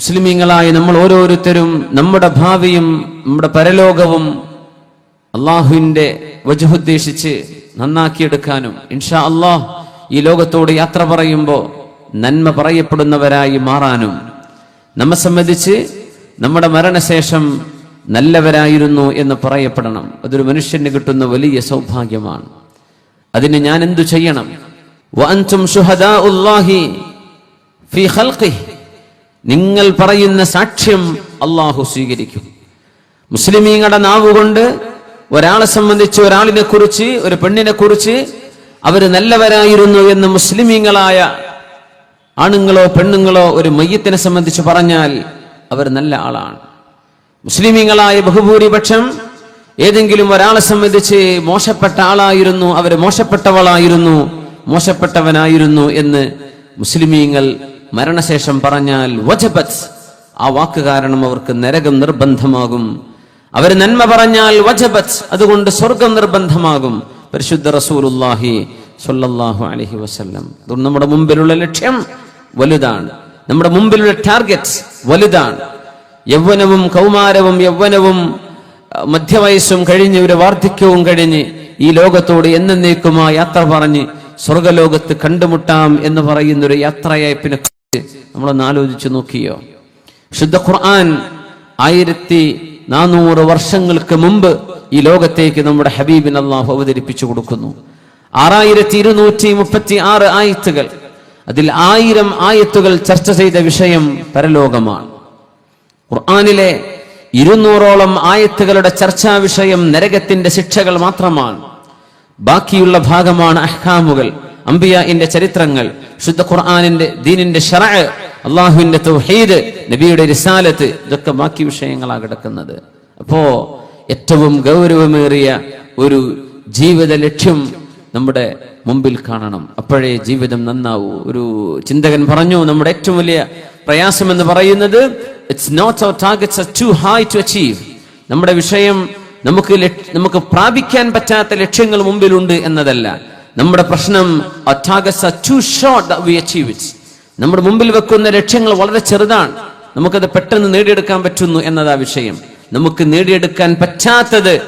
മുസ്ലിമീങ്ങളായ നമ്മൾ ഓരോരുത്തരും നമ്മുടെ ഭാവിയും നമ്മുടെ പരലോകവും അള്ളാഹുവിന്റെ വജുദ്ദേശിച്ച് നന്നാക്കിയെടുക്കാനും ഇൻഷാ അള്ളാഹ് ഈ ലോകത്തോട് യാത്ര പറയുമ്പോൾ നന്മ പറയപ്പെടുന്നവരായി മാറാനും നമ്മെ സംബന്ധിച്ച് നമ്മുടെ മരണശേഷം നല്ലവരായിരുന്നു എന്ന് പറയപ്പെടണം. അതൊരു മനുഷ്യന് കിട്ടുന്ന വലിയ സൗഭാഗ്യമാണ്. അതിന് ഞാൻ എന്തു ചെയ്യണം? ഫീ നിങ്ങൾ പറയുന്ന സാക്ഷ്യം അള്ളാഹു സ്വീകരിക്കും. മുസ്ലിമീങ്ങളുടെ നാവുകൊണ്ട് ഒരാളെ സംബന്ധിച്ച് ഒരാളിനെ കുറിച്ച് ഒരു പെണ്ണിനെ കുറിച്ച് അവർ നല്ലവരായിരുന്നു എന്ന് മുസ്ലിമീങ്ങളായ ആണുങ്ങളോ പെണ്ണുങ്ങളോ ഒരു മയ്യത്തിനെ സംബന്ധിച്ച് പറഞ്ഞാൽ അവർ നല്ല ആളാണ്. മുസ്ലിമീങ്ങളായ ബഹുഭൂരിപക്ഷം ഏതെങ്കിലും ഒരാളെ സംബന്ധിച്ച് മോശപ്പെട്ട ആളായിരുന്നു അവർ മോശപ്പെട്ടവളായിരുന്നു മോശപ്പെട്ടവനായിരുന്നു എന്ന് മുസ്ലിമീങ്ങൾ മരണശേഷം പറഞ്ഞാൽ വജബത്. ആ വാക്ക് കാരണം അവർക്ക് നരകം നിർബന്ധമാകും. അവർ നന്മ പറഞ്ഞാൽ വജബത്. അതുകൊണ്ട് സ്വർഗം നിർബന്ധമാകും. പരിശുദ്ധ റസൂലുല്ലാഹി സ്വല്ലല്ലാഹു അലഹി വസ്ല്ലം. അതുകൊണ്ട് നമ്മുടെ മുമ്പിലുള്ള ലക്ഷ്യം വലുതാണ്. നമ്മുടെ മുമ്പിലുള്ള ടാർഗറ്റ് വലുതാണ്. യൗവനവും കൗമാരവും യൗവനവും മധ്യവയസ്സും കഴിഞ്ഞ് ഒരു വാർദ്ധക്യവും കഴിഞ്ഞ് ഈ ലോകത്തോട് എന്നേക്കുമാ യാത്ര പറഞ്ഞ് സ്വർഗലോകത്ത് കണ്ടുമുട്ടാം എന്ന് പറയുന്നൊരു ഒരു യാത്രയയപ്പിനെ കുറിച്ച് നമ്മളൊന്ന് ആലോചിച്ച് നോക്കിയോ? ശുദ്ധ ഖുർആൻ ആയിരത്തി നാനൂറ് വർഷങ്ങൾക്ക് മുമ്പ് ഈ ലോകത്തേക്ക് നമ്മുടെ ഹബീബിൻ അള്ളാഹു അവതരിപ്പിച്ചു കൊടുക്കുന്നു. ആറായിരത്തി ഇരുന്നൂറ്റി മുപ്പത്തി ആറ് ആയത്തുകൾ. അതിൽ ആയിരം ആയത്തുകൾ ചർച്ച ചെയ്ത വിഷയം പരലോകമാണ്. ഖുർആാനിലെ ഇരുന്നൂറോളം ആയത്തുകളുടെ ചർച്ചാ വിഷയം നരകത്തിന്റെ ശിക്ഷകൾ മാത്രമാണ്. ബാക്കിയുള്ള ഭാഗമാണ് അഹ്കാമുകൾ. അംബിയാന്റെ ചരിത്രങ്ങൾ ശുദ്ധ ഖുർആാനിന്റെ ദീനിന്റെ ഷറ അള്ളാഹുവിന്റെ തൗഹീദ് നബിയുടെ റിസാലത്ത് ഇതൊക്കെ ബാക്കി വിഷയങ്ങളാണ് കിടക്കുന്നത്. അപ്പോ ഏറ്റവും ഗൗരവമേറിയ ഒരു ജീവിത ലക്ഷ്യം നമ്മുടെ മുമ്പിൽ കാണണം. അപ്പോഴേ ജീവിതം നന്നാവൂ. ഒരു ചിന്തകൻ പറഞ്ഞു നമ്മുടെ ഏറ്റവും വലിയ പ്രയാസം എന്ന് പറയുന്നത് it's not our targets too high to achieve നമ്മുടെ വിഷയം നമുക്ക് നമുക്ക് പ്രാപിക്കാൻ പറ്റാത്ത ലക്ഷ്യങ്ങൾ മുമ്പിലുണ്ട് എന്നതല്ല. നമ്മുടെ പ്രശ്നം നമ്മുടെ മുമ്പിൽ വെക്കുന്ന ലക്ഷ്യങ്ങൾ വളരെ ചെറുതാണ്. നമുക്കത് പെട്ടെന്ന് നേടിയെടുക്കാൻ പറ്റുന്നു എന്നതാ വിഷയം. നമുക്ക് നേടിയെടുക്കാൻ പറ്റാത്തത്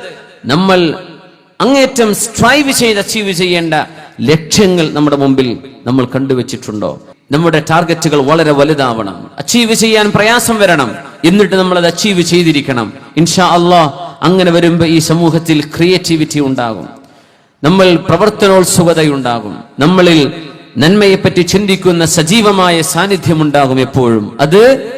നമ്മൾ അങ്ങേറ്റം സ്ട്രൈവ് ചെയ്ത് അച്ചീവ് ചെയ്യേണ്ട ലക്ഷ്യങ്ങൾ നമ്മുടെ മുമ്പിൽ നമ്മൾ കണ്ടുവച്ചിട്ടുണ്ടോ? നമ്മുടെ ടാർഗറ്റുകൾ വളരെ വലുതാവണം. അച്ചീവ് ചെയ്യാൻ പ്രയാസം വരണം. എന്നിട്ട് നമ്മൾ അത് അച്ചീവ് ചെയ്തിരിക്കണം. ഇൻഷാ അള്ളാഹ് അങ്ങനെ വരുമ്പോൾ ഈ സമൂഹത്തിൽ ക്രിയേറ്റിവിറ്റി ഉണ്ടാകും. നമ്മൾ പ്രവർത്തനോത്സുകതയുണ്ടാകും. നമ്മളിൽ നന്മയെപ്പറ്റി ചിന്തിക്കുന്ന സജീവമായ സാന്നിധ്യം ഉണ്ടാകും എപ്പോഴും. അത്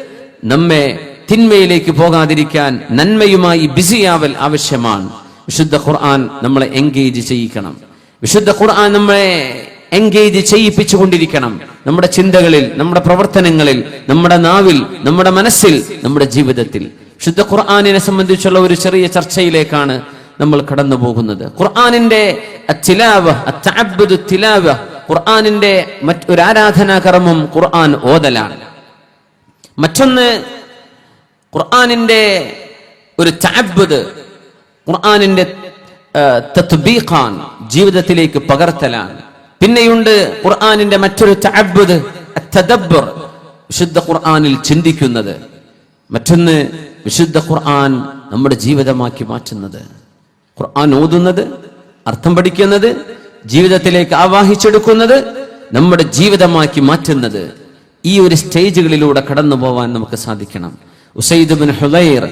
നമ്മെ തിന്മയിലേക്ക് പോകാതിരിക്കാൻ നന്മയുമായി ബിസിയാവൽ ആവശ്യമാണ്. വിശുദ്ധ ഖുർആൻ നമ്മളെ എൻഗേജ് ചെയ്യിക്കണം. വിശുദ്ധ ഖുർആൻ നമ്മളെ എൻഗേജ് ചെയ്യിപ്പിച്ചുകൊണ്ടിരിക്കണം. നമ്മുടെ ചിന്തകളിൽ നമ്മുടെ പ്രവർത്തനങ്ങളിൽ നമ്മുടെ നാവിൽ നമ്മുടെ മനസ്സിൽ നമ്മുടെ ജീവിതത്തിൽ. വിശുദ്ധ ഖുർആാനിനെ സംബന്ധിച്ചുള്ള ഒരു ചെറിയ ചർച്ചയിലേക്കാണ് നമ്മൾ കടന്നു പോകുന്നത് ഖുർആാനിന്റെ ഖുർആാനിന്റെ മറ്റൊരു ആരാധനാ കർമ്മം ഖുർആൻ ഓതലാണ്. മറ്റൊന്ന് ഖുർആാനിന്റെ ഒരു ചാബുദ് ഖുർആാനിന്റെ തത്ബീഖാൻ ജീവിതത്തിലേക്ക് പകർത്തലാണ്. പിന്നെയുണ്ട് ഖുർആാനിന്റെ മറ്റൊരു ചാബുദ് തദബ്ബർ വിശുദ്ധ ഖുർആാനിൽ ചിന്തിക്കുന്നത്. മറ്റൊന്ന് വിശുദ്ധ ഖുർആൻ നമ്മുടെ ജീവിതമാക്കി മാറ്റുന്നത്. ഖുർആൻ ഓതുന്നത് അർത്ഥം പഠിക്കുന്നത് ജീവിതത്തിലേക്ക് ആവാഹിച്ചെടുക്കുന്നത് നമ്മുടെ ജീവിതമാക്കി മാറ്റുന്നത് ഈ ഒരു സ്റ്റേജുകളിലൂടെ കടന്നു പോവാൻ നമുക്ക് സാധിക്കണം. ഉസൈദ് ബിൻ ഹുലൈർ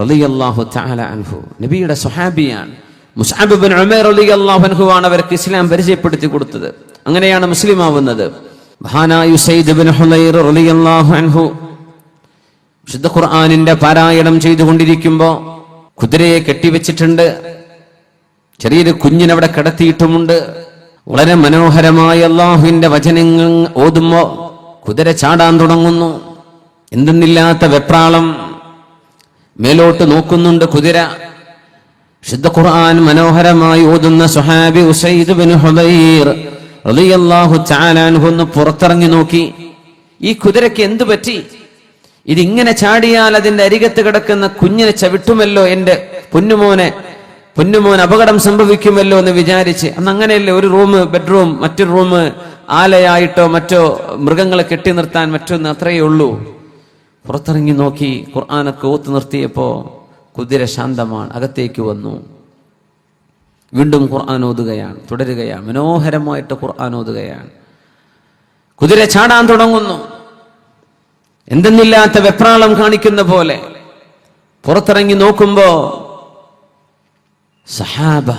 റളിയല്ലാഹു തആല അൻഹു നബിയുടെ സ്വഹാബിയാണ്. ഉമൈർ റളിയല്ലാഹു അൻഹു ആണ് അവർക്ക് ഇസ്ലാം പരിചയപ്പെടുത്തി കൊടുത്തത്. അങ്ങനെയാണ് മുസ്ലിം ആവുന്നത്. ബിൻ ഹുദൈർ റളിയല്ലാഹു അൻഹു വിശുദ്ധ ഖുർആാനിന്റെ പാരായണം ചെയ്തുകൊണ്ടിരിക്കുമ്പോ കുതിരയെ കെട്ടിവെച്ചിട്ടുണ്ട്. ചെറിയൊരു കുഞ്ഞിനവിടെ കിടത്തിയിട്ടുമുണ്ട്. വളരെ മനോഹരമായ അള്ളാഹുവിന്റെ വചനങ്ങൾ ഓതുമ്പോ കുതിര ചാടാൻ തുടങ്ങുന്നു. എന്തെന്നില്ലാത്ത വെപ്രാളം മേലോട്ട് നോക്കുന്നുണ്ട് കുതിര. ശുദ്ധ ഖുർആൻ മനോഹരമായി ഓതുന്ന സുഹാബി ഉസൈദ് ബിൻ പുറത്തിറങ്ങി നോക്കി. ഈ കുതിരയ്ക്ക് എന്തു പറ്റി? ഇതിങ്ങനെ ചാടിയാൽ അതിന്റെ അരികത്ത് കിടക്കുന്ന കുഞ്ഞിനെ ചവിട്ടുമല്ലോ എന്റെ പൊന്നുമോനെ? പൊന്നുമോൻ അപകടം സംഭവിക്കുമല്ലോ എന്ന് വിചാരിച്ച് അന്ന് അങ്ങനെയല്ലേ ഒരു റൂം ബെഡ്റൂം മറ്റൊരു റൂം ആലയായിട്ടോ മറ്റോ മൃഗങ്ങളെ കെട്ടി നിർത്താൻ മറ്റൊന്ന് അത്രയേ ഉള്ളൂ. പുറത്തിറങ്ങി നോക്കി ഖുർആാനൊക്കെ ഓത്ത് നിർത്തിയപ്പോൾ കുതിര ശാന്തമാണ് അകത്തേക്ക് വന്നു. വീണ്ടും ഖുർആൻ ഓതുകയാണ് തുടരുകയാണ് മനോഹരമായിട്ട് ഖുർആൻ ഓതുകയാണ്. കുതിര ചാടാൻ തുടങ്ങുന്നു. എന്തെന്നില്ലാത്ത വെപ്രാളം കാണിക്കുന്ന പോലെ. പുറത്തിറങ്ങി നോക്കുമ്പോ സഹാബ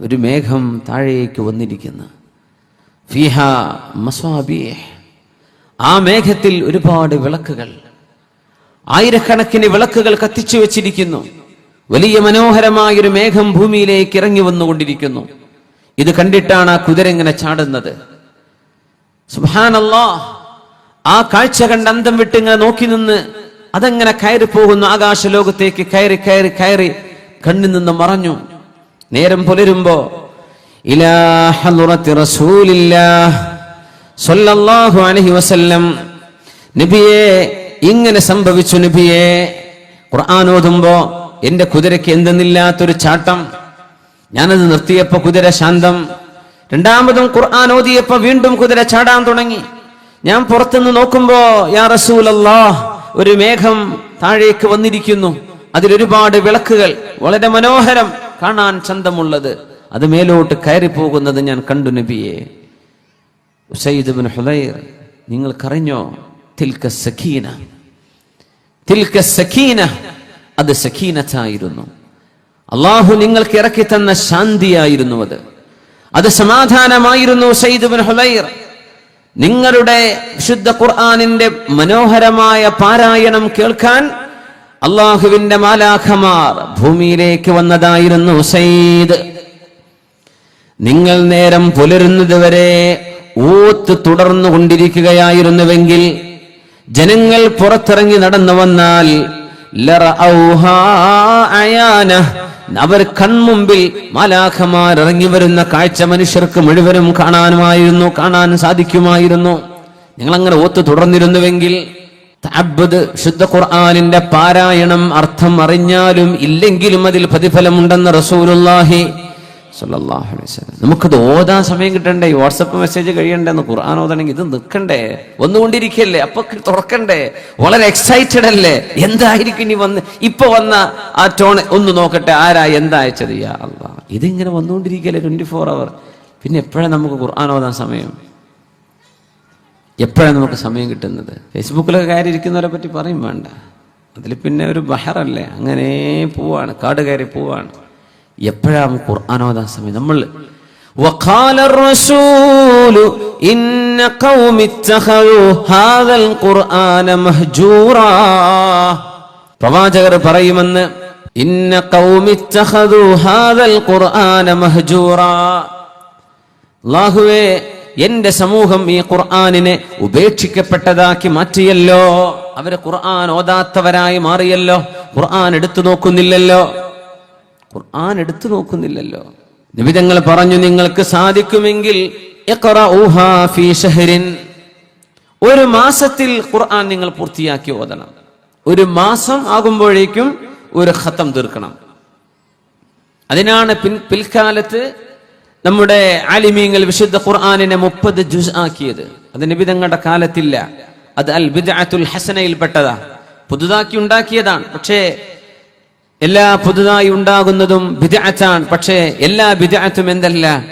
ഒരു മേഘം താഴേക്ക് വന്നിരിക്കുന്നു. ഫിഹ മസ്വാബിയ് ആ മേഘത്തിൽ ഒരുപാട് വിളക്കുകൾ ആയിരക്കണക്കിന് വിളക്കുകൾ കത്തിച്ചു വെച്ചിരിക്കുന്നു. വലിയ മനോഹരമായൊരു മേഘം ഭൂമിയിലേക്ക് ഇറങ്ങി വന്നുകൊണ്ടിരിക്കുന്നു. ഇത് കണ്ടിട്ടാണ് ആ കുതിര ഇങ്ങനെ ചാടുന്നത്. സുഹാനല്ലോ ആ കാഴ്ച കണ്ട് അന്തം വിട്ടിങ്ങനെ നോക്കി നിന്ന് അതെങ്ങനെ കയറി പോകുന്നു ആകാശ ലോകത്തേക്ക് കയറി കയറി കയറി കണ്ണിൽ നിന്ന് മറഞ്ഞു. നേരം പുലരുമ്പോ വസല്ലം. നബിയെ ഇങ്ങനെ സംഭവിച്ചു നബിയെ. ഖുർആൻ ഓതുമ്പോ എന്റെ കുതിരയ്ക്ക് എന്തെന്നില്ലാത്തൊരു ചാട്ടം. ഞാനത് നിർത്തിയപ്പോ കുതിര ശാന്തം. രണ്ടാമതും ഖുർആൻ ഓതിയപ്പോ വീണ്ടും കുതിര ചാടാൻ തുടങ്ങി. ഞാൻ പുറത്തുനിന്ന് നോക്കുമ്പോ യാ റസൂലല്ലാ ഒരു മേഘം താഴേക്ക് വന്നിരിക്കുന്നു. അതിലൊരുപാട് വിളക്കുകൾ വളരെ മനോഹരം കാണാൻ ചന്തമുള്ളത്. അത് മേലോട്ട് കയറി പോകുന്നത് ഞാൻ കണ്ടു നബിയെ. ഹുലൈർ നിങ്ങൾക്കറിഞ്ഞോ? അത് സഖീനത്തായിരുന്നു. അള്ളാഹു നിങ്ങൾക്ക് ഇറക്കി തന്ന ശാന്തിയായിരുന്നു അത്. അത് സമാധാനമായിരുന്നു ഹുദൈർ. നിങ്ങളുടെ ശുദ്ധ ഖുർആാനിന്റെ മനോഹരമായ പാരായണം കേൾക്കാൻ അള്ളാഹുവിന്റെ മാലാഖമാർ ഭൂമിയിലേക്ക് വന്നതായിരുന്നു സയ്യിദ് നിങ്ങൾ നേരം പുലരുന്നത് വരെ ഊത്ത് തുടർന്നു കൊണ്ടിരിക്കുകയായിരുന്നുവെങ്കിൽ ജനങ്ങൾ പുറത്തിറങ്ങി നടന്നു വന്നാൽ. അവർ കൺമുമ്പിൽ മാലാഖമാർ ഇറങ്ങി വരുന്ന കാഴ്ച മനുഷ്യർക്ക് മുഴുവനും കാണാനുമായിരുന്നു കാണാൻ സാധിക്കുമായിരുന്നു നിങ്ങൾ അങ്ങനെ ഓത്ത് തുടർന്നിരുന്നുവെങ്കിൽ തഅബ്ബുദ് ശുദ്ധ ഖുർആനിന്റെ പാരായണം അർത്ഥം അറിഞ്ഞാലും ഇല്ലെങ്കിലും അതിൽ പ്രതിഫലമുണ്ടെന്ന് റസൂലുള്ളാഹി സല്ലല്ലാഹു അലൈഹി വസല്ലം. നമുക്കത് ഓതാൻ സമയം കിട്ടണ്ടേ? വാട്സപ്പ് മെസ്സേജ് കഴിയണ്ടെന്ന് ഖുർആൻ ഓതണമെങ്കിൽ ഇത് നിൽക്കണ്ടേ? വന്നുകൊണ്ടിരിക്കല്ലേ? അപ്പൊ തുറക്കണ്ടേ? വളരെ എക്സൈറ്റഡ് അല്ലേ? എന്തായിരിക്കും ഇനി വന്ന്? ഇപ്പൊ വന്ന ആ ടോൺ ഒന്ന് നോക്കട്ടെ ആരാ എന്താ അയച്ചത് യാ ഇതിങ്ങനെ വന്നുകൊണ്ടിരിക്കല്ലേ ട്വന്റി ഫോർ അവർ പിന്നെ എപ്പോഴാണ് നമുക്ക് ഖുർആൻ ഓതാൻ സമയം? എപ്പോഴാണ് നമുക്ക് സമയം കിട്ടുന്നത് ഫേസ്ബുക്കിലൊക്കെ കയറി ഇരിക്കുന്നവരെ പറ്റി പറയും വേണ്ട അതിൽ പിന്നെ ഒരു ബഹറല്ലേ അങ്ങനെ പോവാണ് കാട് കയറി പോവാണ് എപ്പോഴാണ് ഖുർആൻ ഓതാൻ സമയം നമ്മൾ وقال الرسول إن قوم اتخذوا هذا القرآن مهجورا പ്രവാചകർ പറയുമെന്ന് ഇന്ന ഖൗമി ഇത്തഖദു ഹാദൽ ഖുർആന മഹ്ജൂറാ അള്ളാഹുവേ എന്റെ സമൂഹം ഈ ഖുർആാനിനെ ഉപേക്ഷിക്കപ്പെട്ടതാക്കി മാറ്റിയല്ലോ. അവർ ഖുർആൻ ഓതാത്തവരായി മാറിയല്ലോ. ഖുർആൻ എടുത്തു നോക്കുന്നില്ലല്ലോ. ഖുർആൻ എടുത്തു നോക്കുന്നില്ലല്ലോ. നിബിതങ്ങൾ പറഞ്ഞു നിങ്ങൾക്ക് സാധിക്കുമെങ്കിൽ. ഒരു മാസത്തിൽ ഖുർആൻ നിങ്ങൾ പൂർത്തിയാക്കി ഓതണം. ഒരു മാസം ആകുമ്പോഴേക്കും ഒരു ഖത്തം തീർക്കണം. അതിനാണ് പിൻ പിൽക്കാലത്ത് നമ്മുടെ ആലിമീങ്ങൾ വിശുദ്ധ ഖുർആാനിനെ മുപ്പത് ജുസ് ആക്കിയത്. അത് നിബിതങ്ങളുടെ കാലത്തില്ല. അത് അൽ ബിദ്അത്തുൽ ഹസനയിൽപ്പെട്ടതാ പുതുതാക്കി ഉണ്ടാക്കിയതാണ്. പക്ഷേ എല്ലാ പുതുതായി ഉണ്ടാകുന്നതും ബിദ്അത്താണ്. പക്ഷേ എല്ലാ ബിദ്അത്തും എന്തല്ല?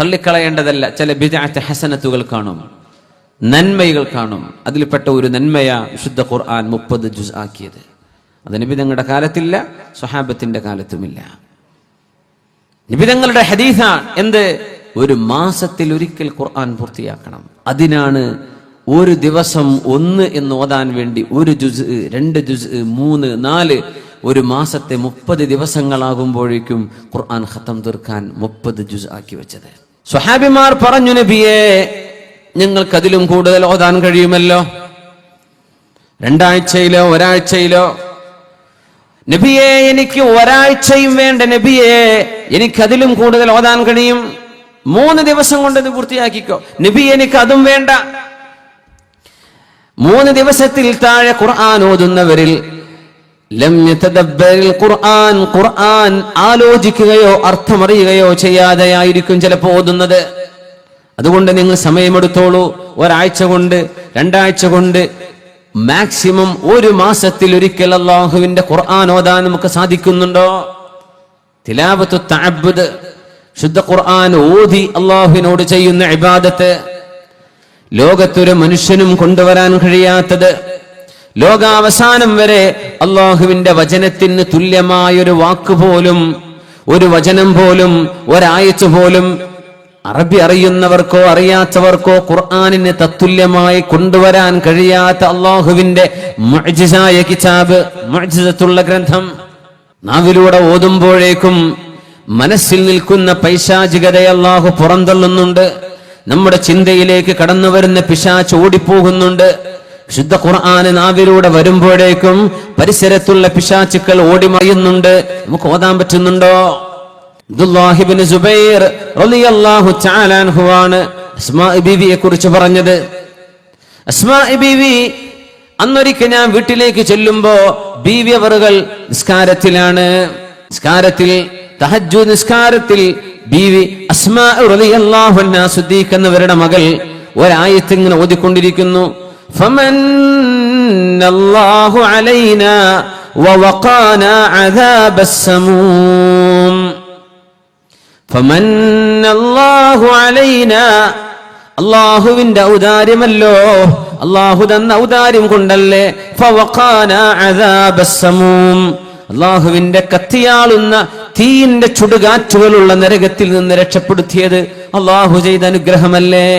തള്ളിക്കളയേണ്ടതല്ല. ചില ബിദ്അത്ത് ഹസനത്തുകൾ കാണും. നന്മകൾ കാണും. അതിൽപ്പെട്ട ഒരു നന്മയാ വിശുദ്ധ ഖുർആൻ മുപ്പത് ജുസ് ആക്കിയത്. അത് നിങ്ങളുടെ കാലത്തില്ല സ്വഹാബത്തിന്റെ കാലത്തുമില്ല. നിബിതങ്ങളുടെ ഹദീസാണ് എന്ത്? ഒരു മാസത്തിൽ ഒരിക്കൽ ഖുർആൻ പൂർത്തിയാക്കണം. അതിനാണ് ഒരു ദിവസം ഒന്ന് എന്ന് ഓതാൻ വേണ്ടി ഒരു ജുസ് രണ്ട് ജുസ് മൂന്ന് നാല് ഒരു മാസത്തെ മുപ്പത് ദിവസങ്ങളാകുമ്പോഴേക്കും ഖുർആൻ ഖത്തം തീർക്കാൻ മുപ്പത് ജുസ് ആക്കി വെച്ചത്. സ്വഹാബിമാർ പറഞ്ഞു നബിയെ ഞങ്ങൾക്കതിലും കൂടുതൽ ഓതാൻ കഴിയുമല്ലോ? രണ്ടാഴ്ചയിലോ ഒരാഴ്ചയിലോ നബിയെ എനിക്ക് ഒരാഴ്ചയും വേണ്ട നബിയെ. എനിക്ക് അതിലും കൂടുതൽ ഓതാൻ കഴിയും. മൂന്ന് ദിവസം കൊണ്ട് ഇത് പൂർത്തിയാക്കിക്കോ. നബി എനിക്ക് അതും വേണ്ട. മൂന്ന് ദിവസത്തിൽ താഴെ ഖുർആൻ ഓതുന്നവരിൽ ഖുർആൻ ഖുർആൻ ആലോചിക്കുകയോ അർത്ഥമറിയുകയോ ചെയ്യാതെയായിരിക്കും ചിലപ്പോൾ ഓതുന്നത്. അതുകൊണ്ട് നിങ്ങൾ സമയമെടുത്തോളൂ. ഒരാഴ്ച കൊണ്ട് രണ്ടാഴ്ച കൊണ്ട് മാക്സിമം ഒരു മാസത്തിൽ ഒരിക്കൽ അള്ളാഹുവിന്റെ ഖുർആൻ ഓതാൻ നമുക്ക് സാധിക്കുന്നുണ്ടോ? തിലാവത്തു താബുദ് ശുദ്ധ ഖുർആൻ ഓതി അള്ളാഹുവിനോട് ചെയ്യുന്ന ഇബാദത്ത് ലോകത്തൊരു മനുഷ്യനും കൊണ്ടുവരാൻ കഴിയാത്തത് ലോകാവസാനം വരെ അള്ളാഹുവിന്റെ വചനത്തിന് തുല്യമായൊരു വാക്ക് പോലും ഒരു വചനം പോലും ഒരായത്ത് പോലും അറബി അറിയുന്നവർക്കോ അറിയാത്തവർക്കോ ഖുർആാനിന് തത്തുല്യമായി കൊണ്ടുവരാൻ കഴിയാത്ത അള്ളാഹുവിന്റെ കിതാബ് മുഅ്ജിസത്തുള്ള ഗ്രന്ഥം നാവിലൂടെ ഓതുമ്പോഴേക്കും മനസ്സിൽ നിൽക്കുന്ന പൈശാചികതയെ അള്ളാഹു പുറന്തള്ളുന്നുണ്ട്. നമ്മുടെ ചിന്തയിലേക്ക് കടന്നു വരുന്ന പിശാച്ച് ഓടിപ്പോകുന്നുണ്ട്. ശുദ്ധ ഖുർആാന് നാവിലൂടെ വരുമ്പോഴേക്കും പരിസരത്തുള്ള പിശാച്ചുക്കൾ ഓടിമറിയുന്നുണ്ട് നമുക്ക് ഓതാൻ പറ്റുന്നുണ്ടോ? അബ്ദുല്ലാഹിബിന് കുറിച്ച് പറഞ്ഞത്. അന്നൊരിക്കൽ ഞാൻ വീട്ടിലേക്ക് ചെല്ലുമ്പോ ബീവിയവറുകൾ നിസ്കാരത്തിലാണ്. നിസ്കാരത്തിൽ തഹജു നിസ്കാരത്തിൽ ബീവി അസ്മാ എന്നവരുടെ മകൾ ഒരായത്തിങ്ങനെ ഓതിക്കൊണ്ടിരിക്കുന്നു. ഫമൻ അലൈന അള്ളാഹുവിന്റെ ഔദാര്യമല്ലോ. അള്ളാഹു തന്ന ഔദാര്യം കൊണ്ടല്ലേ? അള്ളാഹുവിന്റെ കത്തിയാളുന്ന തീയിന്റെ ചുടുകാറ്റുകളുള്ള നരകത്തിൽ നിന്ന് രക്ഷപ്പെടുത്തിയത് അള്ളാഹു ചെയ്ത അനുഗ്രഹമല്ലേ?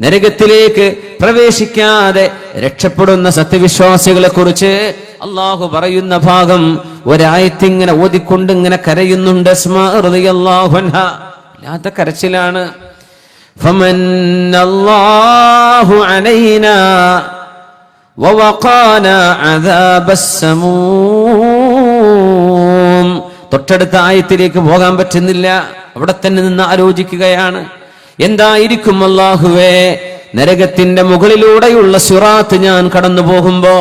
നരകത്തിലേക്ക് പ്രവേശിക്കാതെ രക്ഷപ്പെടുന്ന സത്യവിശ്വാസികളെ കുറിച്ച് അള്ളാഹു പറയുന്ന ഭാഗം ഒരായത്തിങ്ങനെ ഓതിക്കൊണ്ട് ഇങ്ങനെ കരയുന്നുണ്ട് അല്ലാത്ത കരച്ചിലാണ്. തൊട്ടടുത്ത ആയത്തിലേക്ക് പോകാൻ പറ്റുന്നില്ല. അവിടെ തന്നെ നിന്ന് ആലോചിക്കുകയാണ്. എന്തായിരിക്കും അള്ളാഹുവേ നരകത്തിന്റെ മുകളിലൂടെയുള്ള സുറാത്ത് ഞാൻ കടന്നു പോകുമ്പോ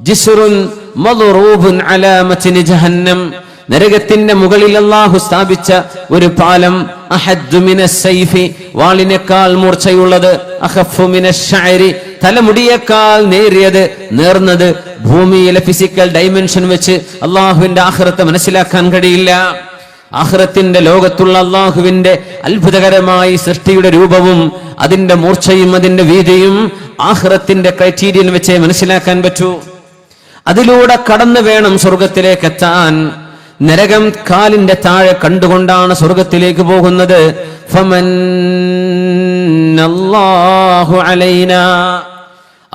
ജിസ്റുൻ ജഹന്നം. നരകത്തിന്റെ മുകളിൽ അള്ളാഹു സ്ഥാപിച്ച ഒരു പാലം സൈഫി വാളിനേക്കാൾ മൂർച്ചയുള്ളത് തലമുടിയേക്കാൾ നേരിയത് നേർന്നത് ഭൂമിയിലെ ഫിസിക്കൽ ഡൈമെൻഷൻ വെച്ച് അള്ളാഹുവിന്റെ ആഹ്റത്തെ മനസ്സിലാക്കാൻ കഴിയില്ല. ആഹ്റത്തിന്റെ ലോകത്തുള്ള അള്ളാഹുവിന്റെ അത്ഭുതകരമായി സൃഷ്ടിയുടെ രൂപവും അതിന്റെ മൂർച്ചയും അതിന്റെ വീതിയും ആഹ്റത്തിന്റെ ക്രൈറ്റീരിയൻ വെച്ചേ മനസ്സിലാക്കാൻ പറ്റൂ. അതിലൂടെ കടന്നു വേണം സ്വർഗത്തിലേക്ക് എത്താൻ. നരകം കാലിന്റെ താഴെ കണ്ടുകൊണ്ടാണ് സ്വർഗത്തിലേക്ക് പോകുന്നത്.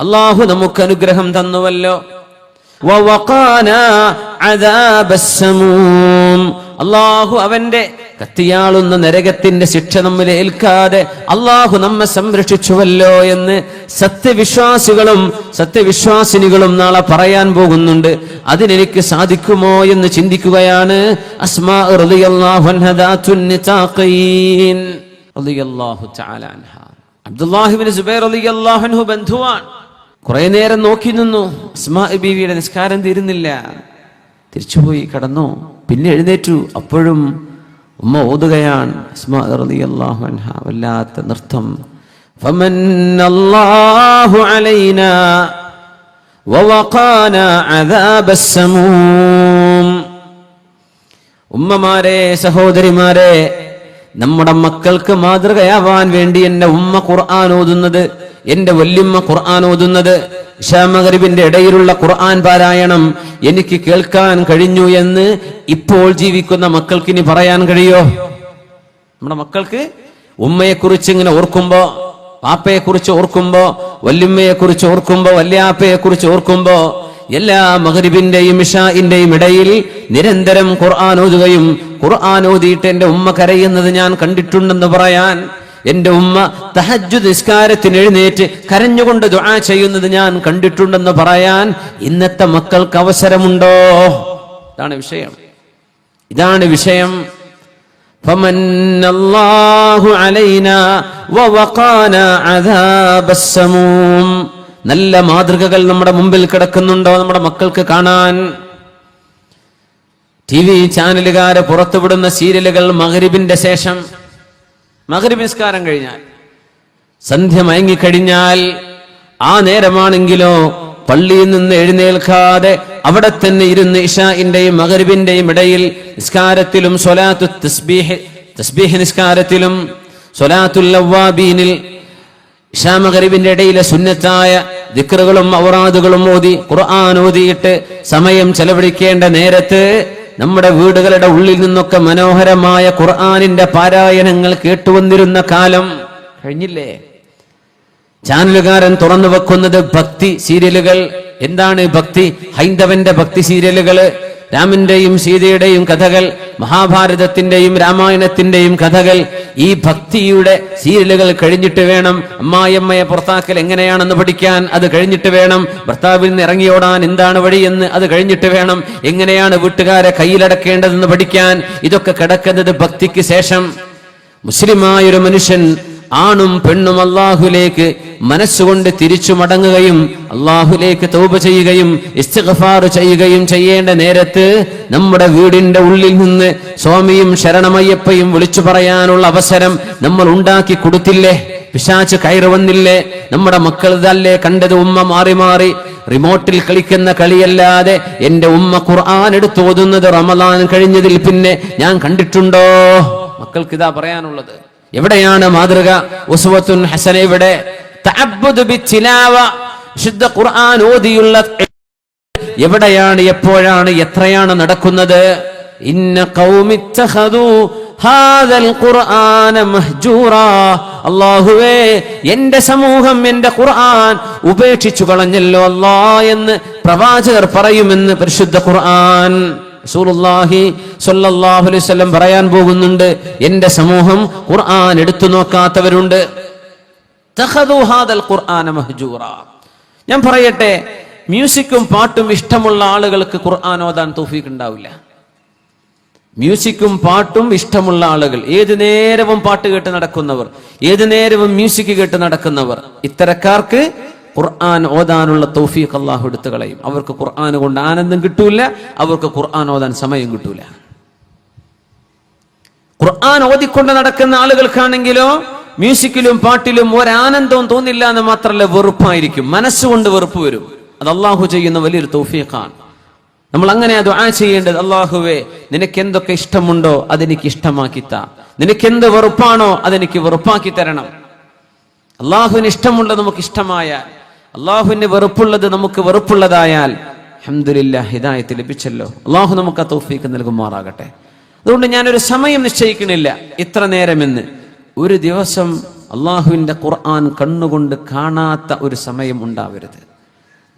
അള്ളാഹു നമുക്ക് അനുഗ്രഹം തന്നുവല്ലോ. അള്ളാഹു അവന്റെ കത്തിയാളുന്ന നരകത്തിന്റെ ശിക്ഷ നമ്മിൽ ഏൽക്കാതെ അള്ളാഹു നമ്മെ സംരക്ഷിച്ചുവല്ലോ എന്ന് സത്യവിശ്വാസികളും സത്യവിശ്വാസിനികളും നാളെ പറയാൻ പോകുന്നുണ്ട്. അതിനെനിക്ക് സാധിക്കുമോ എന്ന് ചിന്തിക്കുകയാണ് അസ്മാ അബ്ദുല്ലാഹിബ്നു സുബൈർ റളിയല്ലാഹു അൻഹു ബന്ധുവാൻ കുറെ നേരം നോക്കി നിന്നു. അസ്മാ ബീവിയുടെ നിസ്കാരം തീരുന്നില്ല. തിരിച്ചുപോയി കടന്നു. പിന്നെ എഴുന്നേറ്റു. അപ്പോഴും ഉമ്മ ഓതുകയാണ്. റളിയല്ലാഹു വല്ലാത്ത നൃത്തം. ഉമ്മമാരെ സഹോദരിമാരെ നമ്മുടെ മക്കൾക്ക് മാതൃകയാവാൻ വേണ്ടി എന്റെ ഉമ്മ ഖുർആൻ ഓതുന്നത് എന്റെ വല്യമ്മ ഖുർആൻ ഓതുന്നത്? ഇഷാമഗറിബിന്റെ ഇടയിലുള്ള ഖുർആൻ പാരായണം എനിക്ക് കേൾക്കാൻ കഴിഞ്ഞു എന്ന് ഇപ്പോൾ ജീവിക്കുന്ന മക്കൾക്ക് ഇനി പറയാൻ കഴിയോ? നമ്മുടെ മക്കൾക്ക് ഉമ്മയെ കുറിച്ച് ഇങ്ങനെ ഓർക്കുമ്പോ പാപ്പയെ കുറിച്ച് ഓർക്കുമ്പോ വല്യമ്മയെ കുറിച്ച് ഓർക്കുമ്പോ വല്യാപ്പയെ കുറിച്ച് ഓർക്കുമ്പോ എല്ലാ മകരിബിന്റെയും ഇഷാഇന്റെയും ഇടയിൽ നിരന്തരം ഖുർആൻ ഓതുകയും ഖുർആൻ ഓതിയിട്ട് എന്റെ ഉമ്മ കരയുന്നത് ഞാൻ കണ്ടിട്ടുണ്ടെന്ന് പറയാൻ എന്റെ ഉമ്മ തഹജു നിസ്കാരത്തിന് എഴുന്നേറ്റ് കരഞ്ഞുകൊണ്ട് ദുആ ചെയ്യുന്നത് ഞാൻ കണ്ടിട്ടുണ്ടെന്ന് പറയാൻ ഇന്നത്തെ മക്കൾക്ക് അവസരമുണ്ടോ? ഇതാണ് വിഷയം. ഇതാണ് വിഷയം. നല്ല മാതൃകകൾ നമ്മുടെ മുമ്പിൽ കിടക്കുന്നുണ്ടോ നമ്മുടെ മക്കൾക്ക് കാണാൻ? ടി വി ചാനലുകാരെ പുറത്തുവിടുന്ന സീരിയലുകൾ മകരിബിന്റെ ശേഷം മകരിബ് നിസ്കാരം കഴിഞ്ഞാൽ. സന്ധ്യ മയങ്ങിക്കഴിഞ്ഞാൽ ആ നേരമാണെങ്കിലോ പള്ളിയിൽ നിന്ന് എഴുന്നേൽക്കാതെ അവിടെ തന്നെ ഇരുന്ന് ഇഷാഇന്റെയും മകരിബിന്റെയും ഇടയിൽ നിസ്കാരത്തിലും സ്വലാത്തു തസ്ബീഹ് തസ്ബീഹ് നിസ്കാരത്തിലും സ്വലാത്തുൽ അവ്വാബീനിൽ ഇഷാമഗരിബിന്റെ ഇടയിലെ സുന്നത്തായ ദിക്റുകളും ഔറാദുകളും ഓതി ഖുർആൻ ഓതിയിട്ട് സമയം ചെലവഴിക്കേണ്ട നേരത്ത് നമ്മുടെ വീടുകളുടെ ഉള്ളിൽ നിന്നൊക്കെ മനോഹരമായ ഖുർആാനിന്റെ പാരായണങ്ങൾ കേട്ടുവന്നിരുന്ന കാലം കഴിഞ്ഞില്ലേ? ചാനലുകാരൻ തുറന്നു വെക്കുന്നത് ഭക്തി സീരിയലുകൾ. എന്താണ് ഭക്തി? ഹൈന്ദവന്റെ ഭക്തി സീരിയലുകൾ രാമന്റെയും സീതയുടെയും കഥകൾ മഹാഭാരതത്തിന്റെയും രാമായണത്തിന്റെയും കഥകൾ ഈ ഭക്തിയുടെ സീരിയലുകൾ കഴിഞ്ഞിട്ട് വേണം അമ്മായിയമ്മയെ പുറത്താക്കൽ എങ്ങനെയാണെന്ന് പഠിക്കാൻ അത് കഴിഞ്ഞിട്ട് വേണം. ഭർത്താവിൽ നിന്ന് ഇറങ്ങിയോടാൻ എന്താണ് വഴിയെന്ന് അത് കഴിഞ്ഞിട്ട് വേണം. എങ്ങനെയാണ് വീട്ടുകാരെ കയ്യിലടക്കേണ്ടതെന്ന് പഠിക്കാൻ? ഇതൊക്കെ കിടക്കുന്നത് ഭക്തിക്ക് ശേഷം. മുസ്ലിമായൊരു മനുഷ്യൻ ആണും പെണ്ണും അള്ളാഹുലേക്ക് മനസ്സുകൊണ്ട് തിരിച്ചു മടങ്ങുകയും അള്ളാഹുലേക്ക് തൗബ ചെയ്യുകയും ഇസ്തിഗ്ഫാർ ചെയ്യുകയും ചെയ്യേണ്ട നേരത്ത് നമ്മുടെ വീടിന്റെ ഉള്ളിൽ നിന്ന് സ്വാമിയും ശരണമയ്യപ്പയും വിളിച്ചു പറയാനുള്ള അവസരം നമ്മൾ ഉണ്ടാക്കി കൊടുത്തില്ലേ? പിശാച്ച് കയറി വന്നില്ലേ? നമ്മുടെ മക്കൾ ഇതല്ലേ കണ്ടത് ഉമ്മ മാറി മാറി റിമോട്ടിൽ കളിക്കുന്ന കളിയല്ലാതെ എന്റെ ഉമ്മ ഖുർആൻ എടുത്ത് ഓതുന്നത് റമദാൻ കഴിഞ്ഞതിൽ പിന്നെ ഞാൻ കണ്ടിട്ടുണ്ടോ? മക്കൾക്ക് ഇതാ പറയാനുള്ളത്. എവിടെയാണ് മാതൃക? ഉസ്വത്തുൻ ഹസന ഇവിടെ. വിശുദ്ധ ഖുർആൻ ഓതിയുള്ള എവിടെയാണ് എപ്പോഴാണ് എത്രയാണ് നടക്കുന്നത്? ഇന്ന അല്ലാഹുവേ എന്റെ സമൂഹം എന്റെ ഖുർആൻ ഉപേക്ഷിച്ചു കളഞ്ഞല്ലോ അല്ലാ എന്ന് പ്രവാചകർ പറയുമെന്ന് പരിശുദ്ധ ഖുർആൻ. റസൂലുള്ളാഹി സ്വല്ലല്ലാഹു അലൈഹി വസല്ലം പറയാൻ പോകുന്നുണ്ട്. എന്റെ സമൂഹം ഖുർആൻ എടുത്തു നോക്കാത്തവരുണ്ട്. ഞാൻ പറയട്ടെ മ്യൂസിക്കും പാട്ടും ഇഷ്ടമുള്ള ആളുകൾക്ക് ഖുർആൻ ഓതാൻ തൗഫീഖ് ഉണ്ടാവില്ല. മ്യൂസിക്കും പാട്ടും ഇഷ്ടമുള്ള ആളുകൾ ഏത് നേരവും പാട്ട് കേട്ട് നടക്കുന്നവർ ഏത് നേരവും മ്യൂസിക് കേട്ട് നടക്കുന്നവർ ഇത്തരക്കാർക്ക് ഖുർആൻ ഓതാനുള്ള തൗഫീഖ് അള്ളാഹു എടുത്തു കളയും. അവർക്ക് ഖുർആൻ കൊണ്ട് ആനന്ദം കിട്ടൂല അവർക്ക് ഖുർആൻ ഓതാൻ സമയം കിട്ടൂല. ഖുർആൻ ഓതിക്കൊണ്ട് നടക്കുന്ന ആളുകൾക്കാണെങ്കിലോ മ്യൂസിക്കിലും പാട്ടിലും ഒരാനന്ദവും തോന്നില്ല എന്ന് മാത്രമല്ല വെറുപ്പായിരിക്കും. മനസ്സുകൊണ്ട് വെറുപ്പ് വരും. അത് അള്ളാഹു ചെയ്യുന്ന വലിയൊരു തൗഫീഖാണ്. നമ്മൾ അങ്ങനെ അത് ആ ചെയ്യേണ്ടത് അള്ളാഹുവേ നിനക്ക് എന്തൊക്കെ ഇഷ്ടമുണ്ടോ അതെനിക്ക് ഇഷ്ടമാക്കി താ നിനക്ക് എന്ത് വെറുപ്പാണോ അതെനിക്ക് വെറുപ്പാക്കി തരണം. അള്ളാഹുവിന് ഇഷ്ടമുള്ളത് നമുക്ക് ഇഷ്ടമായാൽ അള്ളാഹുവിന് വെറുപ്പുള്ളത് നമുക്ക് വെറുപ്പുള്ളതായാൽ അഹമ്മദില്ല ഹിദായത്ത് ലഭിച്ചല്ലോ. അള്ളാഹു നമുക്ക് ആ തൗഫീക്ക് നൽകുമാറാകട്ടെ. അതുകൊണ്ട് ഞാനൊരു സമയം നിശ്ചയിക്കണില്ല ഇത്ര നേരമെന്ന്. ഒരു ദിവസം അള്ളാഹുവിന്റെ ഖുർആൻ കണ്ണുകൊണ്ട് കാണാത്ത ഒരു സമയം ഉണ്ടാവരുത്.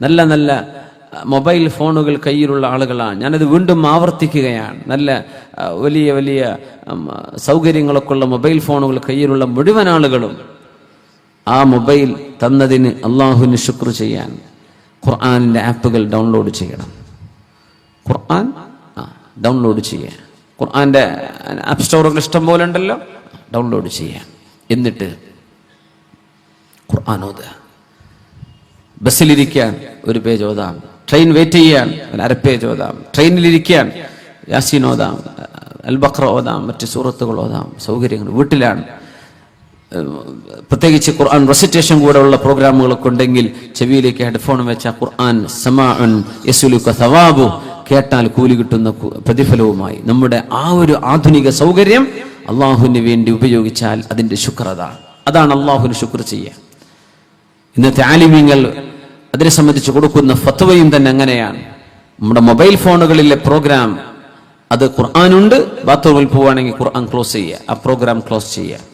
നല്ല നല്ല മൊബൈൽ ഫോണുകൾ കയ്യിലുള്ള ആളുകളാണ് ഞാനത് വീണ്ടും ആവർത്തിക്കുകയാണ്. നല്ല വലിയ വലിയ സൗകര്യങ്ങളൊക്കെ ഉള്ള മൊബൈൽ ഫോണുകൾ കയ്യിലുള്ള മുഴുവൻ ആളുകളും ആ മൊബൈൽ തന്നതിന് അള്ളാഹുവിന് ശുക്ർ ചെയ്യാൻ ഖുർആാനിന്റെ ആപ്പുകൾ ഡൗൺലോഡ് ചെയ്യണം. ഖുർആൻ? ആ ഡൗൺലോഡ് ചെയ്യാൻ. ഖുർആാന്റെ ആപ്പ് സ്റ്റോറുകൾ ഇഷ്ടം പോലെ ഉണ്ടല്ലോ ഡൗൺലോഡ് ചെയ്യാൻ. എന്നിട്ട് ഖുർആൻ ഓതുക. ബസ്സിലിരിക്കാൻ ഒരു പേജ് ഓതാം. ട്രെയിൻ വെയിറ്റ് ചെയ്യാൻ ഒരു അര ഓതാം. ട്രെയിനിലിരിക്കാൻ യാസീൻ ഓതാം. അൽ ബക്ര ഓതാം. മറ്റ് സൂറത്തുകൾ ഓതാം. സൗകര്യങ്ങൾ. വീട്ടിലാണ് പ്രത്യേകിച്ച് ഖുർആൻ റെസിറ്റേഷൻ കൂടെ ഉള്ള പ്രോഗ്രാമുകളൊക്കെ ഉണ്ടെങ്കിൽ ചെവിയിലേക്ക് ഹെഡ്ഫോൺ വെച്ച ഖുർആൻ സവാബു കേട്ടാൽ കൂലി കിട്ടുന്ന പ്രതിഫലവുമായി. നമ്മുടെ ആ ഒരു ആധുനിക സൗകര്യം അള്ളാഹുവിന് വേണ്ടി ഉപയോഗിച്ചാൽ അതിന്റെ ശുക്രത അതാണ് അള്ളാഹുവിന് ശുക്ർ ചെയ്യുക ഇന്നത്തെ ആലിമ്യങ്ങൾ അതിനെ സംബന്ധിച്ച് കൊടുക്കുന്ന ഫത്വയും തന്നെ അങ്ങനെയാണ്. നമ്മുടെ മൊബൈൽ ഫോണുകളിലെ പ്രോഗ്രാം അത് ഖുർആാനുണ്ട് ബാത്റൂമിൽ പോവുകയാണെങ്കിൽ ഖുർആൻ ക്ലോസ് ചെയ്യുക ആ പ്രോഗ്രാം ക്ലോസ് ചെയ്യുക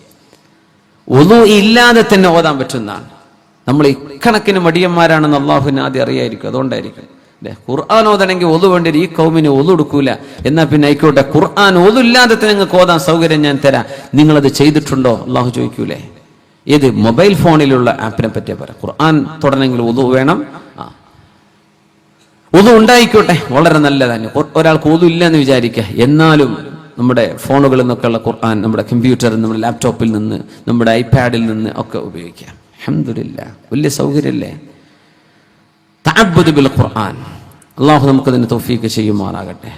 ഒന്നു ഇല്ലാതെ തന്നെ ഓതാൻ പറ്റുന്നതാണ്. നമ്മൾ ഇക്കണക്കിന് മടിയന്മാരാണെന്ന് അള്ളാഹുവിന് ആദ്യം അറിയായിരിക്കും അതുകൊണ്ടായിരിക്കും. അല്ലെ ഖുർആൻ ഓതണമെങ്കിൽ ഒതു വേണ്ടി ഈ കൗമിന് ഒതു എടുക്കൂല. എന്നാൽ പിന്നെ ആയിക്കോട്ടെ ഖുർആൻ ഒതുല്ലാതെ തന്നെ നിങ്ങൾക്ക് ഓതാൻ സൗകര്യം ഞാൻ തരാം. നിങ്ങളത് ചെയ്തിട്ടുണ്ടോ? അള്ളാഹു ചോദിക്കൂലേ. ഏത്? മൊബൈൽ ഫോണിലുള്ള ആപ്പിനെ പറ്റിയ പറയാം. ഖുർആൻ തുടരണമെങ്കിൽ ഒതു വേണം. ആ. ഒതു ഉണ്ടായിക്കോട്ടെ. വളരെ നല്ലതാണ്. ഒരാൾക്ക് ഒതു ഇല്ല എന്ന് വിചാരിക്കുക എന്നാലും നമ്മുടെ ഫോണുകളിൽ നിന്നൊക്കെയുള്ള ഖുർആൻ നമ്മുടെ കമ്പ്യൂട്ടറിൽ നിന്ന് നമ്മുടെ ലാപ്ടോപ്പിൽ നിന്ന് നമ്മുടെ ഐപാഡിൽ നിന്ന് ഒക്കെ ഉപയോഗിക്കാം. അഹമ്മദില്ല വലിയ സൗകര്യമല്ലേ? ബിൽ ഖുർആൻ. അള്ളാഹു നമുക്ക് നമുക്കതിന് തൊഫീക്ക് ചെയ്യുമാറാകട്ടെ.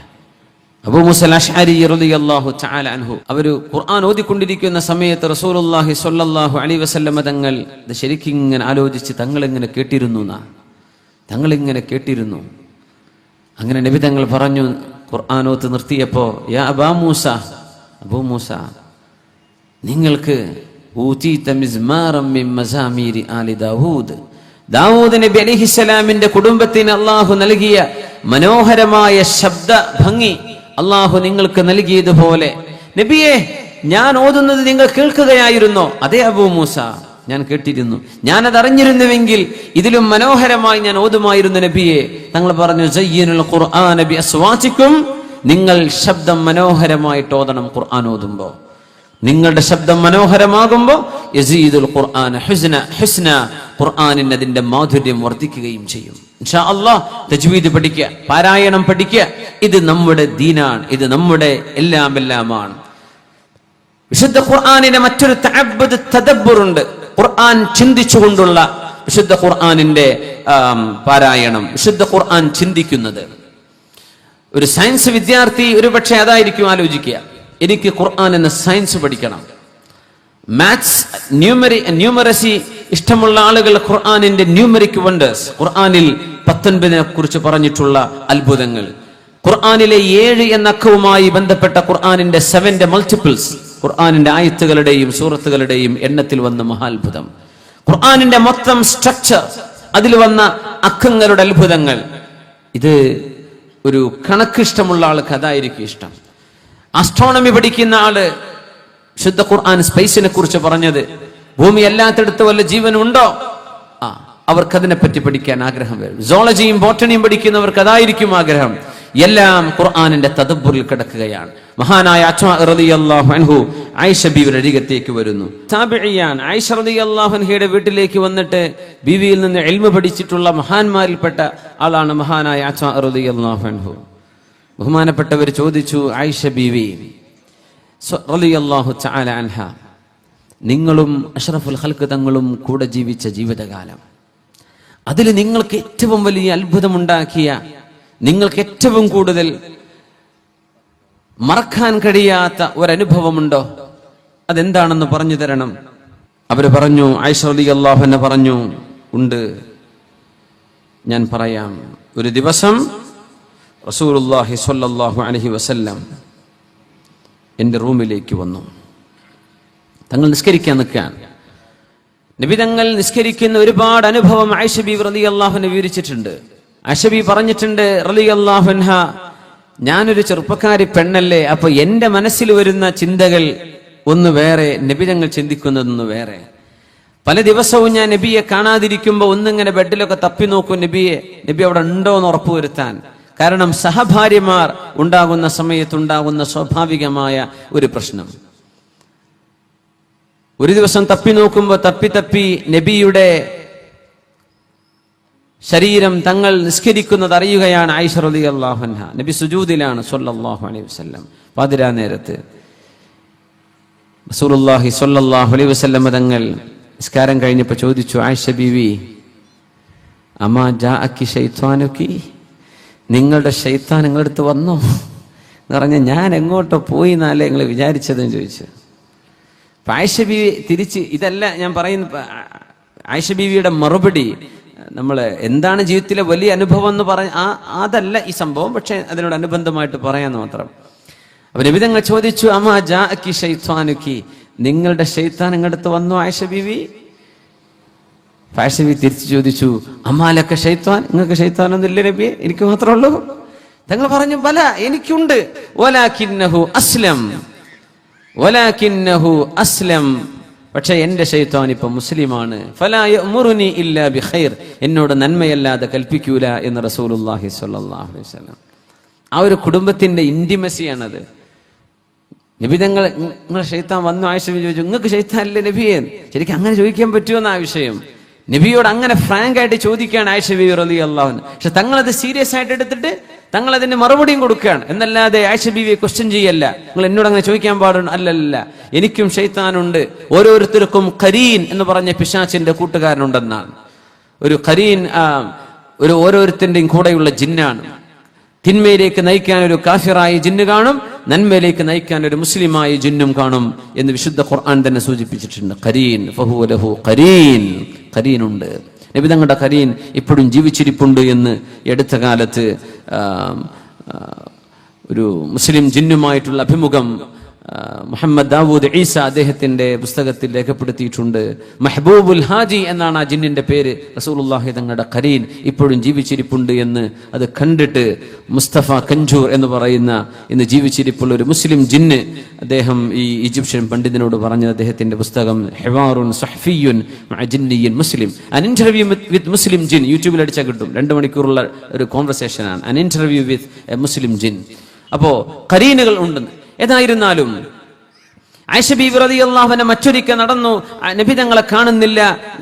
അബൂ അഷ്അരി റളിയല്ലാഹു തആല അൻഹു. അവർ ഖുർആൻ ഓതിക്കൊണ്ടിരിക്കുന്ന സമയത്ത് റസൂലുള്ളാഹി സ്വല്ലല്ലാഹു അലൈഹി വസല്ലമ തങ്ങൾ ഇത് ശരിക്കും ഇങ്ങനെ ആലോചിച്ച് തങ്ങൾ ഇങ്ങനെ കേട്ടിരുന്നു എന്നാ? തങ്ങൾ ഇങ്ങനെ കേട്ടിരുന്നു. അങ്ങനെ നബി തങ്ങൾ പറഞ്ഞു ഖുർആാനോത്ത് നിർത്തിയപ്പോ യാ അബാ മൂസ അബൂ മൂസ നിങ്ങൾക്ക് ദാവൂദ്. കുടുംബത്തിന് അള്ളാഹു നൽകിയ മനോഹരമായ ശബ്ദ ഭംഗി അള്ളാഹു നിങ്ങൾക്ക് നൽകിയതുപോലെ. നബിയെ ഞാൻ ഓതുന്നത് നിങ്ങൾ കേൾക്കുകയായിരുന്നോ? അതേ അബൂ മൂസ ഞാൻ കേട്ടിരുന്നു. ഞാനത് അറിഞ്ഞിരുന്നുവെങ്കിൽ ഇതിലും മനോഹരമായി ഞാൻ ഓതുമായിരുന്നു നബിയെ. തങ്ങൾ പറഞ്ഞു സയ്യനുൽ ഖുർആൻ നബി അസ്വാചിക്കും നിങ്ങൾ ശബ്ദം മനോഹരമായിട്ട് ഓതണം ഖുർആൻ ഓതുമ്പോൾ നിങ്ങളുടെ ശബ്ദം മനോഹരമാകുമ്പോൾ യസീദുൽ ഖുർആൻ ഹുസ്ന ഹുസ്ന. ഖുർആാനിന് അതിന്റെ മാധുര്യം വർദ്ധിക്കുകയും ചെയ്യും. ഇൻഷാ തജ്വീദ് പഠിക്കുക പാരായണം പഠിക്കുക ഇത് നമ്മുടെ ദീനാണ് ഇത് നമ്മുടെ എല്ലാം എല്ലാമാണ് വിശുദ്ധ ഖുർആാനിന് മറ്റൊരു തദബ്ബുറുണ്ട്. ഖുർആൻ ചിന്തിച്ചുകൊണ്ടുള്ള വിശുദ്ധ ഖുർആാനിന്റെ പാരായണം വിശുദ്ധ ഖുർആൻ ചിന്തിക്കുന്നത്. ഒരു സയൻസ് വിദ്യാർത്ഥി ഒരു പക്ഷേ അതായിരിക്കും ആലോചിക്കുക. എനിക്ക് ഖുർആൻ എന്ന സയൻസ് പഠിക്കണം. മാത്സ് ന്യൂമറി ന്യൂമറസി ഇഷ്ടമുള്ള ആളുകൾ ഖുർആാനിന്റെ ന്യൂമറിക് വണ്ടേഴ്സ്. ഖുർആാനിൽ പത്തൊൻപതിനെ കുറിച്ച് പറഞ്ഞിട്ടുള്ള അത്ഭുതങ്ങൾ. ഖുർആാനിലെ ഏഴ് എന്ന അക്കവുമായി ബന്ധപ്പെട്ട ഖുർആാനിന്റെ സെവന്റെ മൾട്ടിപ്പിൾസ്. ഖുർആനിന്റെ ആയത്തുകളുടെയും സൂറത്തുകളുടെയും എണ്ണത്തിൽ വന്ന മഹാത്ഭുതം. ഖുർആാനിന്റെ മൊത്തം സ്ട്രക്ചർ അതിൽ വന്ന അക്കങ്ങളുടെ അത്ഭുതങ്ങൾ. ഇത് ഒരു കണക്കിഷ്ടമുള്ള ആൾക്ക് അതായിരിക്കും ഇഷ്ടം. ആസ്ട്രോണമി പഠിക്കുന്ന ആൾ ശുദ്ധ ഖുർആൻ സ്പേസിനെ കുറിച്ച് പറഞ്ഞത് ഭൂമി അല്ലാത്തടത്ത് വല്ല ജീവനുണ്ടോ? ആ അവർക്ക് അതിനെപ്പറ്റി പഠിക്കാൻ ആഗ്രഹം വരും. സോളജിയും ബോട്ടണിയും പഠിക്കുന്നവർക്ക് അതായിരിക്കും ആഗ്രഹം. എല്ലാം ഖുർആാനിന്റെ തദബുറിൽ കിടക്കുകയാണ്. മഹാനായ അച്ഛാ ആയിഷ അരികത്തേക്ക് വരുന്നു. താബിഇയാൻ ആയിഷ വീട്ടിലേക്ക് വന്നിട്ട് ബിവിയിൽ നിന്ന് എൽമ പഠിച്ചിട്ടുള്ള മഹാന്മാരിൽപ്പെട്ട ആളാണ് മഹാനായ അച്ഛാ ബഹുമാനപ്പെട്ടവർ ചോദിച്ചു ആയിഷ ബീവി അൻഹ നിങ്ങളും അഷറഫുൽ ഹൽക്ക് തങ്ങളും കൂടെ ജീവിച്ച ജീവിതകാലം അതിൽ നിങ്ങൾക്ക് ഏറ്റവും വലിയ അത്ഭുതമുണ്ടാക്കിയ നിങ്ങൾക്ക് ഏറ്റവും കൂടുതൽ മറക്കാൻ കഴിയാത്ത ഒരനുഭവമുണ്ടോ? അതെന്താണെന്ന് പറഞ്ഞു തരണം. അവർ പറഞ്ഞു ആയിഷ റളിയല്ലാഹു അൻഹ പറഞ്ഞു ഉണ്ട്. ഞാൻ പറയാം. ഒരു ദിവസം റസൂലുള്ളാഹി സ്വല്ലല്ലാഹു അലൈഹി വസല്ലം എന്റെ റൂമിലേക്ക് വന്നു. തങ്ങൾ നിസ്കരിക്കാൻ നിൽക്കാൻ. നബി തങ്ങൾ നിസ്കരിക്കുന്ന ഒരുപാട് അനുഭവം ആയിഷബി വ്രതി അള്ളാഹുനെ വിവരിച്ചിട്ടുണ്ട്. ആയിഷബി പറഞ്ഞിട്ടുണ്ട് റലി അള്ളാഹുൻഹ ഞാനൊരു ചെറുപ്പക്കാരി പെണ്ണല്ലേ അപ്പൊ എന്റെ മനസ്സിൽ വരുന്ന ചിന്തകൾ ഒന്ന് വേറെ നബി ഞങ്ങൾ ചിന്തിക്കുന്നതൊന്ന് വേറെ. പല ദിവസവും ഞാൻ നബിയെ കാണാതിരിക്കുമ്പോൾ ഒന്നിങ്ങനെ ബെഡിലൊക്കെ തപ്പി നോക്കും നബിയെ നബി അവിടെ ഉണ്ടോ എന്ന് ഉറപ്പുവരുത്താൻ. കാരണം സഹഭാര്യമാർ ഉണ്ടാകുന്ന സമയത്തുണ്ടാകുന്ന സ്വാഭാവികമായ ഒരു പ്രശ്നം. ഒരു ദിവസം തപ്പി നോക്കുമ്പോൾ തപ്പി തപ്പി നബിയുടെ ശരീരം തങ്ങൾ നിസ്കരിക്കുന്നത് അറിയുകയാണ് ആയിഷ റളി അള്ളാഹുഹ നബി സുജൂദിലാണ് സൊല്ലാഹു അലൈഹി വസല്ലം. പാതിരാ നേരത്ത് റസൂലുള്ളാഹി സ്വല്ലല്ലാഹു അലൈഹി വസല്ലം തങ്ങൾ നിസ്കാരം കഴിഞ്ഞപ്പോൾ ചോദിച്ചു ആയിഷ ബീവി ജാ അക്കി ശൈത്വാനുക്കി? നിങ്ങളുടെ ഷെയ്ത്താൻ നിങ്ങളുടെ അടുത്ത് വന്നോ? എന്ന് പറഞ്ഞ ഞാൻ എങ്ങോട്ടോ പോയി എന്നാലേ നിങ്ങൾ വിചാരിച്ചതെന്ന് ചോദിച്ചു. ആയിഷ ബീവി തിരിച്ച് ഇതല്ല ഞാൻ പറയുന്ന ആയിഷ ബീവിയുടെ മറുപടി നമ്മൾ എന്താണ് ജീവിതത്തിലെ വലിയ അനുഭവം എന്ന് പറഞ്ഞ ആ അതല്ല ഈ സംഭവം പക്ഷെ അതിനോട് അനുബന്ധമായിട്ട് പറയാന്ന് മാത്രം. അപ്പൊ രവിതങ്ങൾ ചോദിച്ചു അമ്മ ജാക്കി ഷെയ്ത്വാനുക്കി നിങ്ങളുടെ ഷെയ്ത്താൻ ഇങ്ങടുത്ത് വന്നു ആയിഷ ബിവി. ബീവി തിരിച്ചു ചോദിച്ചു അമ്മാലൊക്കെ ഷെയ്ത്താൻ നിങ്ങൾക്ക് ഷെയ്ത്താനൊന്നും ഇല്ല നബിയെ? എനിക്ക് മാത്രമേ ഉള്ളൂ. തങ്ങൾ പറഞ്ഞു വല എനിക്കുണ്ട്. ഓലാക്കിന്നഹു അസ്ലം. വലാകിന്നഹു അസ്ലം. പക്ഷെ എന്റെ ഷെയ്ത്താൻ ഇപ്പൊ മുസ്ലിമാണ്. എന്നോട് നന്മയല്ലാതെ കൽപ്പിക്കൂല എന്ന് റസൂലുള്ളാഹി സ്വല്ലല്ലാഹു അലൈഹി വസല്ലം. ആ ഒരു കുടുംബത്തിന്റെ ഇന്റിമസിയാണത് നബി തങ്ങൾ നിങ്ങളെ ഷെയ്ത്താൻ വന്നു ആവശ്യം ചോദിച്ചു നിങ്ങൾക്ക് ഷെയ്ത്താൻ അല്ലേ നബിയെ? ശരിക്കും അങ്ങനെ ചോദിക്കാൻ പറ്റുമെന്ന ആ വിഷയം. നബിയോട് അങ്ങനെ ഫ്രാങ്ക് ആയിട്ട് ചോദിക്കുകയാണ് ആയിഷ ബി റലി അള്ളാഹുന് പക്ഷെ തങ്ങളത് സീരിയസ് ആയിട്ട് എടുത്തിട്ട് തങ്ങൾ അതിന് മറുപടിയും കൊടുക്കുകയാണ്. എന്നല്ലാതെ ആയിഷ ബീവിയെ ക്വസ്റ്റ്യൻ ചെയ്യല്ല. നിങ്ങൾ എന്നോട് അങ്ങനെ ചോദിക്കാൻ പാടുണ്ട്? അല്ലല്ല. എനിക്കും ഷെയ്ത്താനുണ്ട് ഓരോരുത്തർക്കും കരീൻ എന്ന് പറഞ്ഞ പിശാച്ചിന്റെ കൂട്ടുകാരനുണ്ടെന്നാണ്. ഒരു കരീൻ ഒരു ഓരോരുത്തരുടെയും കൂടെയുള്ള ജിന്നാണ്. തിന്മയിലേക്ക് നയിക്കാൻ ഒരു കാഫിറായ ജിന്ന് കാണും നന്മയിലേക്ക് നയിക്കാൻ ഒരു മുസ്ലിമായ ജിന്നും കാണും എന്ന് വിശുദ്ധ ഖുർആൻ തന്നെ സൂചിപ്പിച്ചിട്ടുണ്ട്. കരീൻ ഫഹുവ ലഹു കരീൻ കരീനുണ്ട് നബി തങ്ങളുടെ കരീൻ ഇപ്പോഴും ജീവിച്ചിരിപ്പുണ്ട് എന്ന് എടുത്ത കാലത്ത് ഒരു മുസ്ലിം ജിന്നുമായിട്ടുള്ള അഭിമുഖം മുഹമ്മദ് ദാവൂദ് ഈസ അദ്ദേഹത്തിന്റെ പുസ്തകത്തിൽ രേഖപ്പെടുത്തിയിട്ടുണ്ട്. മെഹബൂബുൽ ഹാജി എന്നാണ് ആ ജിന്നിന്റെ പേര്. റസൂലുള്ളാഹി തങ്ങളുടെ കരീൻ ഇപ്പോഴും ജീവിച്ചിരിപ്പുണ്ട് എന്ന് അത് കണ്ടിട്ട് മുസ്തഫ കഞ്ചൂർ എന്ന് പറയുന്ന ഇന്ന് ജീവിച്ചിരിപ്പുള്ള ഒരു മുസ്ലിം ജിന്ന് അദ്ദേഹം ഈ ഈജിപ്ഷ്യൻ പണ്ഡിതനോട് പറഞ്ഞ അദ്ദേഹത്തിന്റെ പുസ്തകം ഹെവാറുൻ സഹഫിയുൻ മഅ ജിന്നിയ്യിൻ മുസ്ലിം. അൻ ഇന്റർവ്യൂ വിത്ത് മുസ്ലിം ജിൻ യൂട്യൂബിൽ അടിച്ചാൽ കിട്ടും. രണ്ട് മണിക്കൂറുള്ള ഒരു കോൺവെർസേഷനാണ് an interview with a Muslim jinn. അപ്പോ കരീനുകൾ ഉണ്ടെന്ന്. ഏതായിരുന്നാലും ആയിഷ ബീവി റളിയല്ലാഹുവിനെ മറ്റൊരിക്കൽ നടന്നു. നബി തങ്ങളെ കാണുന്നില്ല.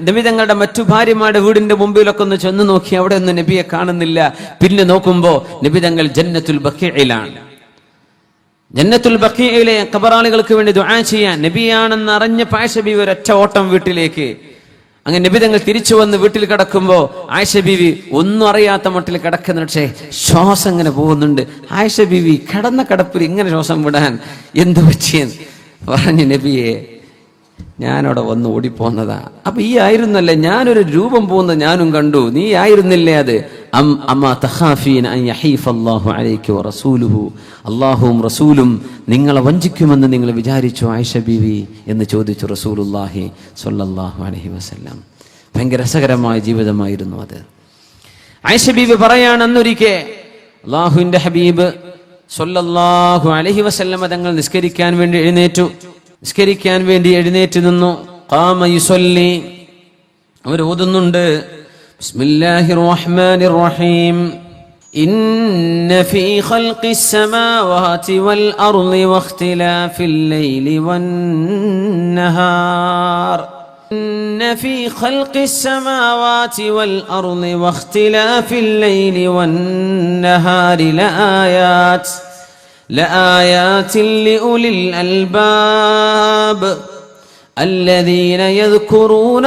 നബി തങ്ങളുടെ മറ്റു ഭാര്യമാരുടെ വീടിന്റെ മുമ്പിലൊക്കെ ഒന്ന് ചെന്ന് നോക്കി അവിടെ ഒന്നും നബിയെ കാണുന്നില്ല. പിന്നെ നോക്കുമ്പോ നബി തങ്ങൾ ജന്നത്തുൽ ബക്കീഇലാണ്. ജന്നത്തുൽ ബക്കീഇലെ കബറാളികൾക്ക് വേണ്ടി ദുആ ചെയ്യാൻ നബിയാണെന്ന് അറിഞ്ഞ ആയിഷ ബീവി ഒരൊറ്റ ഓട്ടം വീട്ടിലേക്ക് അങ്ങനെ നിബിതങ്ങൾ തിരിച്ചു വന്ന് വീട്ടിൽ കിടക്കുമ്പോൾ ആയിഷ ബീവി ഒന്നും അറിയാത്ത മട്ടിൽ കിടക്കുന്ന. പക്ഷേ ശ്വാസം ഇങ്ങനെ പോകുന്നുണ്ട്. ആയിഷ ബീവി കിടന്ന കിടപ്പിൽ ഇങ്ങനെ ശ്വാസം വിടാൻ എന്തു പറ്റിയെന്ന് പറഞ്ഞു നബിയെ ഞാനവിടെ വന്ന് ഓടിപ്പോന്നതാ. അപ്പൊ ഈ ആയിരുന്നല്ലേ ഞാനൊരു രൂപം പോകുന്നത് ഞാനും കണ്ടു. നീ ആയിരുന്നില്ലേ അത്? അം അമ്മ തഖാഫീന അൻ യഹീഫ അലൈക വറസൂലുഹു അല്ലാഹുവും റസൂലും നിങ്ങളെ വഞ്ചിക്കുമെന്ന് നിങ്ങൾ വിചാരിച്ചു ആയിഷ ബീവി എന്ന് ചോദിച്ചു റസൂലുള്ളാഹി സ്വല്ലല്ലാഹു അലൈഹി വസല്ലം. ഭയങ്കര രസകരമായ ജീവിതമായിരുന്നു അത്. ആയിഷ ബീവി പറയാണ് അന്നൊരിക്കെ അള്ളാഹുവിന്റെ ഹബീബ് സൊല്ലാഹു അലഹി വസല്ലം തങ്ങൾ നിസ്കരിക്കാൻ വേണ്ടി എഴുന്നേറ്റു. നിസ്കരിക്കാൻ വേണ്ടി എഴുന്നേറ്റ് നിന്നു ഖാമ യുസല്ലി അവർ ഓതുന്നുണ്ട് ബിസ്മില്ലാഹിർ റഹ്മാനിർ റഹീം إن في خلق السماوات والأرض واختلاف الليل والنهار إن في خلق السماوات والأرض واختلاف الليل والنهار لآيات لآيات لأولي الألباب الذين يذكرون